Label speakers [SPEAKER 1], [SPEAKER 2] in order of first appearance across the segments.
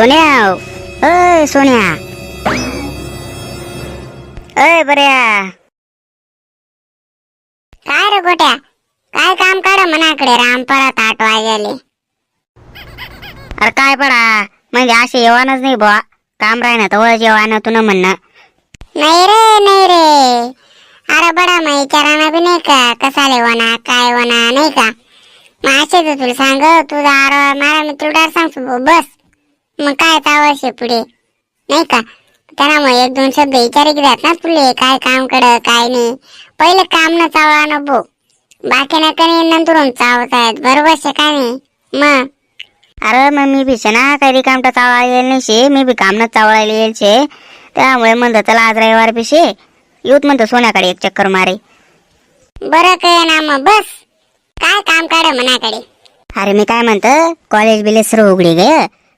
[SPEAKER 1] सोन्या अय सोन्या. अय बऱ्या.
[SPEAKER 2] काय रे गोट्या? काय काम काढ मनाकडे? राम परत आठ वाजले
[SPEAKER 1] अरे काय पडा म्हणजे असे येवानच नाही बुवा. काम राही ना तर जेवण तुला म्हणणं.
[SPEAKER 2] नाही रे नाही रे. अरे बडा मग विचाराना बी नाही का? कसाले वना काय वना नाही का? मग असे तुला सांग तुझा आरो मारा मी तुला सांगतो. बस. मग काय तावशे पुढे? नाही का? त्याला मग एक दोन शब्द विचारे की ना तुले काय काम कड काय नाही. पहिले काम न चावळा न भो बाकी ना कधी नंतर चावत आहेत बरोबर शे काय नाही? मग?
[SPEAKER 1] अरे मग मी शे ना काही काम तर चावळायला येईल नाही शे मी बी काम न चावळायला येईल शे. त्यामुळे म्हणतो चला आज रविवार बी शे. येऊत म्हणतो सोन्याकडे एक चक्कर मारे.
[SPEAKER 2] बरं काय ना मग बस. काय काम काढ मनाकडे?
[SPEAKER 1] अरे मी काय म्हणतं कॉलेज बिलेज सर्व उघडी गे.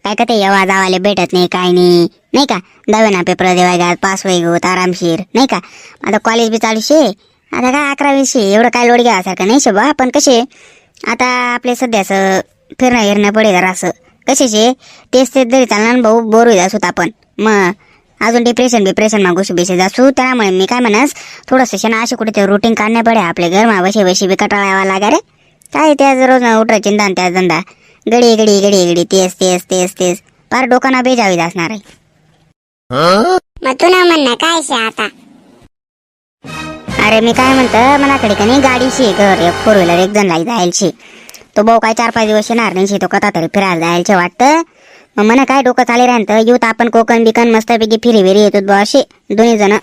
[SPEAKER 1] काय का ते येवा जावाले भेटत नाही काय नाही. नाही का? दहावे ना पेपर देवायगात पास वय गोत आरामशीर. नाही का? आता कॉलेज बी चालू शे आता काय अकरावी शे एवढं काय लोड घ्यासारखं नाही शोभा. पण कसे? आता आपले सध्याचं फिरणं हिरणं पडे जरा असं. कशाचे? तेच तेच जरी चालणार ना भाऊ बोर होईल असोत आपण मग अजून डिप्रेशन बिप्रेशन मागू बिशे जासू त्यामुळे मी काय म्हणस थोडंसं शना असे कुठे ते रुटीन काढणे पडे आपले घरमा बसे बशी बी कटाळा लागा रे. काय त्याच रोज उठायची चिंता आणि त्याच धंदा. गडी गडी गडी गडी. तेच तेच तेच तेच. फार डोकांना बेजावी असणार आहे.
[SPEAKER 2] मग तू ना म्हणणं काय शे आता?
[SPEAKER 1] अरे मी काय म्हणतं मनाकडे का नाही गाडीशी घर एक फोर व्हीलर एक जण लाई जायची तो भाऊ काय चार पाच दिवस येणार नाही तो कथा तरी फिरायला जायचे वाटतं. मग मला काय डोकं चाले राहतं येऊत आपण कोकण बिकन मस्तपैकी फिरी विरी येतो बुवा असे दोन्ही जण.
[SPEAKER 2] ए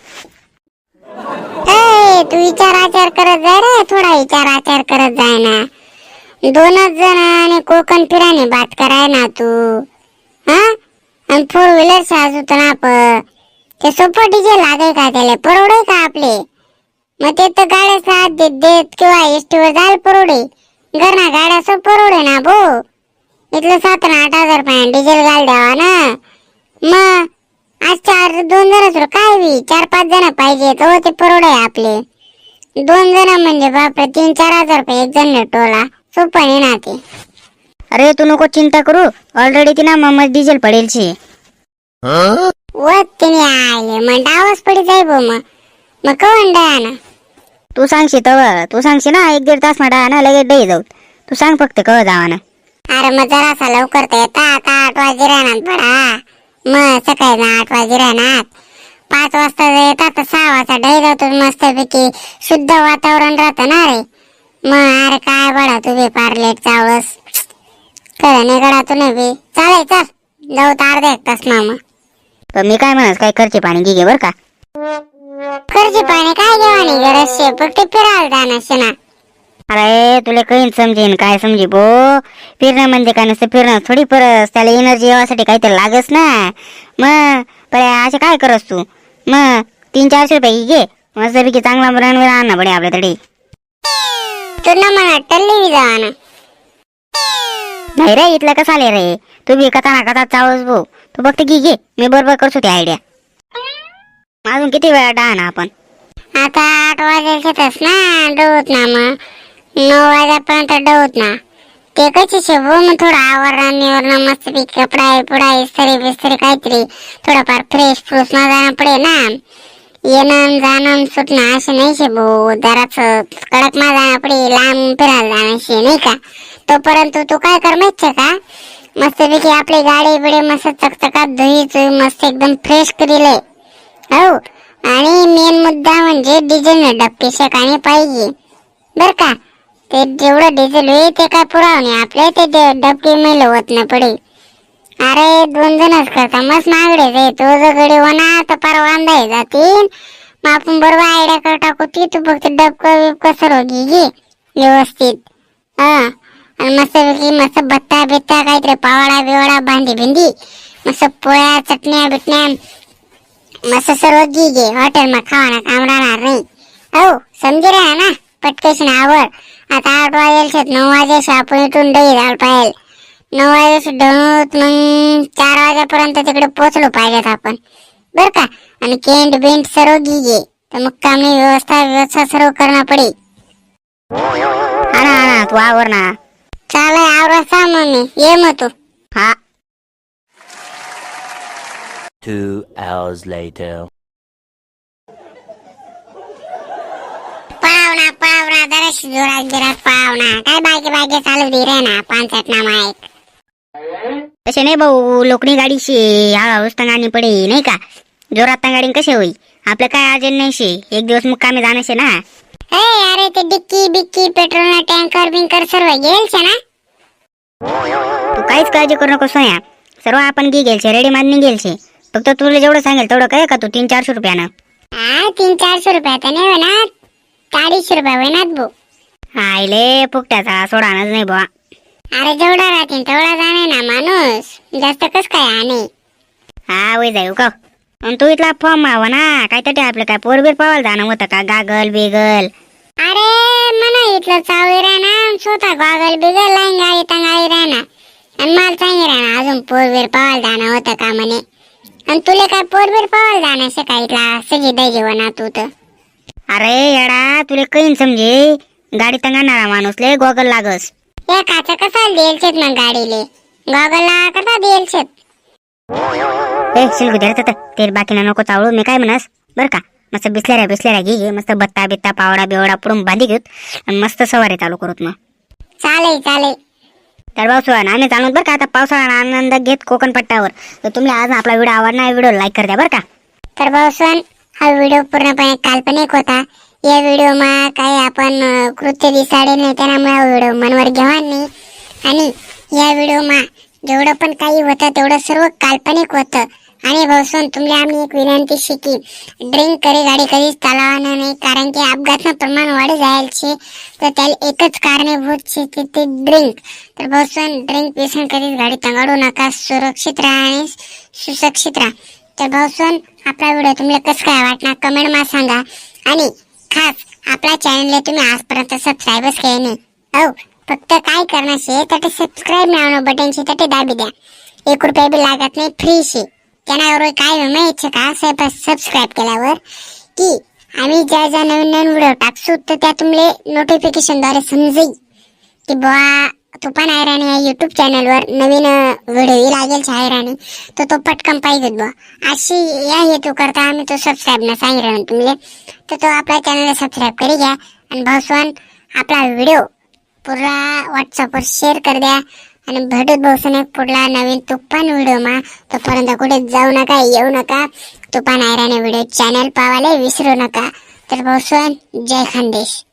[SPEAKER 2] तू विचार आचार करत जाय रे. थोडा विचार आचार करत जाय ना. दोनच जण आणि कोकण फिराने बात कराय ना तू. हा? आणि फोर व्हीलर साजूत ना आपण. ते सोपं डीजे लागेल का त्याला? परवडे का आपले? मग ते तर गाड्या साथ देत देत किंवा एसटीवर जायला परवडे. घरना गाड्या सो परवडे ना भो. इथलं सात ना आठ हजार रुपये डिझेल घाल द्यावा ना. मग आज चार दोन जण काय बी? चार पाच जण पाहिजे तर ते परवडे आपले. दोन जण म्हणजे बापरे तीन चार हजार रुपये एक जण टोला. सोपं आहे ना ते
[SPEAKER 1] अरे तू नको चिंता करू. ऑलरेडी ती ना मग डिझेल पडेल शे.
[SPEAKER 2] व तिने आले. मग डावच पडी जाय बो मग. मग कवन ना?
[SPEAKER 1] तू सांगशी तवर तू सांगशी ना एक दीड तास ना ना लगेच डे जाऊ. तू सांग फक्त कव जावा ना.
[SPEAKER 2] अरे मग जरासा लवकर तर येता. आता आठ वाजे राहणार पडा. मग सकाळी ना आठ वाजे राहणार. पाच वाजता जर येतात तर सहा वाजता डै जातो मस्तपैकी शुद्ध वातावरण राहतं ना रे. मग अरे काय बडा तू बी पार लेट चावस? कळ नाही गडा तू नाही बी चालेल चल. जाऊ तर अर्धा एक तास मामा.
[SPEAKER 1] पण मी काय म्हणस काय खर्ची पाणी घे बर का?
[SPEAKER 2] खर्ची पाणी काय घेवानी गरज शे फक्त फिरायला जाणार शे ना
[SPEAKER 1] अरे तुला काही समजेन काय समजे बो? फिरणं म्हणजे काय नसतं फिरणं थोडी परस त्याला एनर्जी येण्यासाठी काहीतरी लागस ना. मग पण असे काय करस तू? मग तीन चारशे रुपये घे. मस्तपैकी चांगला रणवीर आणणं पडे आपल्याकडे.
[SPEAKER 2] तू ना म्हणा टल्ली बी जावा
[SPEAKER 1] नाही रे इथलं कसं आले रे? तू बी कथा ना कथा चावस भाऊ तू फक्त घे घे. मी बरोबर करतो ती आयडिया अजून किती वेळा डहा आपण?
[SPEAKER 2] आता आठ वाजायचेच ना डवत ना मग. नऊ वाजेपर्यंत डवत ना. ते कशी शेवो? मग थोडं आवरण निवरण मस्त पी कपडा पुडा इस्तरी बिस्तरी काहीतरी. थोडंफार फ्रेश फ्रूस ना जाणं पडे ना. येणं जाणं सुटणं असे नाही शे भाऊ. जराच कडक माझा आपली लांब फिरायला जाणं शे नाही का? तोपर्यंत तू काय कर माहितीये का? मस्तपैकी आपली गाडी बिडी मस्त चकचकात धुई चुई मस्त एकदम फ्रेश करीले. हो? आणि मेन मुद्दा म्हणजे डिझेल डबके शेकाने पाहिजे. बर का? ते जेवढं डिझेल होईल ते काय पुरावणे आपल्या ते डबके मेल होत नाही पडे. अरे दोन जणच करता. मस्त मागडे तो. जर गडी होणार तर पार वांदाय जातील मग आपण बरोबर आयडिया कर टाकू. ती तू फक्त डबक बिबक सर्व घे घे. व्यवस्थित. हा. आणि मस्त पैकी मस्त भत्ता बित्ता काहीतरी पावडा बिवडा बांधी बिंदी मस्त पोळ्या चटण्या बिटण्या. मस्त सर्व घे घे. हॉटेल मग खावाना काम राहणार नाही. हो समजे रे ना? पटकेशन आवड. आता आठ वाजेल नऊ वाजेल आपण इथून दही जाल पाहिजे नऊ वाजेस डोत मग चार वाजेपर्यंत तिकडे पोचलो पाहिजेत आपण. बर का? आणि केंट बेंट सर्व घे. तर मग कामनी व्यवस्था व्यवस्था सर्व करणं
[SPEAKER 1] हा ना हा ना तू आवर ना.
[SPEAKER 2] चालेल आवरा सा मग मी ये मग तू.
[SPEAKER 1] हा.
[SPEAKER 3] Two hours later.
[SPEAKER 2] पळावना पळावना जराशी जोरात बिरात पळावना काय बागे बागे चालू दे रे ना पानसट ना माईक.
[SPEAKER 1] तसे नाही भाऊ लोकणी गाडीशी हळूहळूच तंगाणी पडे नाही का? जोरात तंगाडी कसे होई? आपलं काय अजून नाही शे? एक दिवस मुक्कामी जाणं शे ना?
[SPEAKER 2] ए अरे ते डिक्की बिक्की पेट्रोल टँकर बिंकर सर्व गेल छे ना?
[SPEAKER 1] तू काहीच काळजी करू नको सोया. सर्व आपण गी गेलशे रेडी मारणी गेलशे. फक्त तुला जेवढं सांगेल तेवढं काय का तू? तीन चारशे रुपयानं.
[SPEAKER 2] हा तीन चारशे रुपये तर नाही होणार. अडीचशे रुपये भाऊ.
[SPEAKER 1] आईले फुकट्याचा सोडानच नाही बुवा.
[SPEAKER 2] अरे जेवढा राहतील तेवढा जाणे ना माणूस. जास्त कस काय आणि?
[SPEAKER 1] हा वय जाऊ का आणि तू इथला फॉर्म मावा ना. काय तरी आपलं काय पोरबीर पावायला जाणं होतं का? गागल बिगल.
[SPEAKER 2] अरे म्हणा इथलं चावळी राहणार स्वतः गॉगल बिगल लाईन तंगाई राहणार आणि मला सांगी राहणार अजून पोरबीर पावायला जाणं होतं का म्हणे? आणि तुला काय पोरबीर पावायला जाणं शिकायला सगळी दै जेवणा तू तर?
[SPEAKER 1] अरे येडा तुला कळीन समजे? गाडी तंगाणारा माणूसले गोगल लागस.
[SPEAKER 2] या काचा कसा देलशेत मग गाडीले? गॉगलला कसा देलशेत
[SPEAKER 1] ए शिलगू द्या तर ते बाकीना नको चावळू मी काय म्हणस? बर का? मस्त बिसल्याऱ्या बिसल्याऱ्या घे घे मस्त बत्ता बित्ता पावडा बिवडा पुढून बांधी घेत आणि मस्त सवारी चालू करूत मग.
[SPEAKER 2] चालेल चालेल.
[SPEAKER 1] तर भाऊ आम्ही चालू बरं का आता पावसाळा आनंद घेत कोकण पट्ट्यावर. तर तुम्ही आज आपला व्हिडिओ आवडणार व्हिडिओ लाईक कर द्या बरं का.
[SPEAKER 2] तर भाऊसन हा व्हिडिओ पूर्णपणे काल्पनिक होता. या व्हिडिओमा काही आपण कृत्य दिसाडे नाही त्यामुळे व्हिडिओ मनवर घेवा नाही आणि या व्हिडिओमा जेवढं पण काही होतं तेवढं सर्व काल्पनिक होतं. आणि भाऊसून तुम्हाला आम्ही एक विनंती शिकी ड्रिंक करी गाडी कधीच चालवानं नाही कारण की अपघातनं प्रमाण वाढ जायचे. तर त्याला एकच कारणीभूत छे ते ड्रिंक तर भाऊसून ड्रिंक पिसून कधीच गाडी तंगाडू नका सुरक्षित राहा आणि सुरक्षित राहा. तर भाऊसून आपला व्हिडिओ तुम्हाला कसं काय वाटणार कमेंट मा सांगा. आणि खास आपल्या चॅनलला तुम्ही आजपर्यंत सबस्क्राईबच केले नाही. हो फक्त काय करणार शे? तर ते सबस्क्राईब नावनं बटन शे तर ते दाबी द्या. एक रुपया बी लागत नाही फ्री शे. त्याच्यावर काय विमा इच्छा का? सबस्क्राईब केल्यावर की आम्ही ज्या ज्या नवीन नवीन व्हिडिओ टाकसू तर त्या तुम्हाला नोटिफिकेशनद्वारे समजेल की बुवा तुफान आयराणी या यूट्यूब चॅनलवर नवीन व्हिडिओ लागेल आयराणी तर तो पटकन पाहिजेत बुवा. अशी या हेतू करता आम्ही तो सबस्क्राईब ना सांगितलं तुमले तर तो आपल्या चॅनलला सबस्क्राईब करी घ्या. आणि भाऊसवान आपला व्हिडिओ पुरा व्हॉट्सअपवर शेअर कर द्या. आणि भेटत भाऊसन एक पुढला नवीन तुप्पान व्हिडिओ मा तोपर्यंत कुठे जाऊ नका येऊ नका. तुफान आयराणी व्हिडिओ चॅनल पावायला विसरू नका. तर भाऊसवान जय खानदेश.